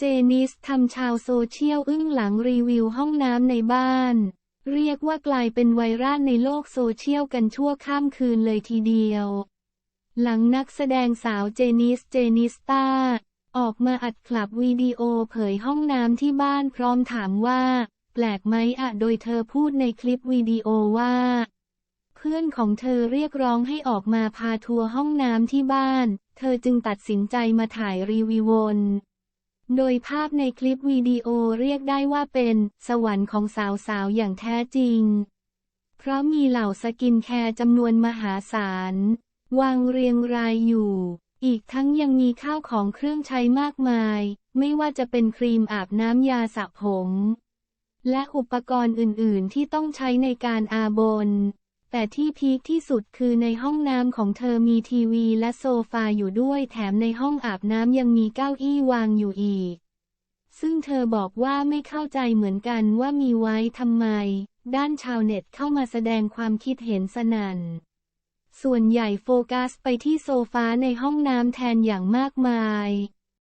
เจนิสทำชาวโซเชียลอึ้งหลังรีวิวห้องน้ำในบ้าน เรียกว่ากลายเป็นไวรัลในโลกโซเชียลกันชั่วข้ามคืนเลยทีเดียว หลังนักแสดงสาวเจนิสเจนิสตาออกมาอัดคลับวิดีโอเผยห้องน้ำที่บ้านพร้อมถามว่า แปลกไหมอะโดยเธอพูดในคลิปวิดีโอว่า เพื่อนของเธอเรียกร้องให้ออกมาพาทัวร์ห้องน้ำที่บ้าน เธอจึงตัดสินใจมาถ่ายรีวิววน โดยภาพในคลิปวิดีโอเรียกได้ว่าเป็น สวรรค์ของสาวๆ อย่างแท้จริง เพราะมีเหล่าสกินแคร์จำนวนมหาศาล วางเรียงรายอยู่ อีกทั้งยังมีข้าวของเครื่องใช้มากมาย ไม่ว่าจะเป็นครีมอาบน้ำยาสระผม และอุปกรณ์อื่นๆ ที่ต้องใช้ในการอาบน แต่ที่พีคที่สุดคือในห้องน้ำของเธอมีทีวีและโซฟาอยู่ด้วยแถมในห้องอาบน้ำยังมีเก้าอี้วางอยู่อีก ซึ่งเธอบอกว่าไม่เข้าใจเหมือนกันว่ามีไว้ทำไม ด้านชาวเน็ตเข้ามาแสดงความคิดเห็นสนั่น ส่วนใหญ่โฟกัสไปที่โซฟาในห้องน้ำแทนอย่างมากมาย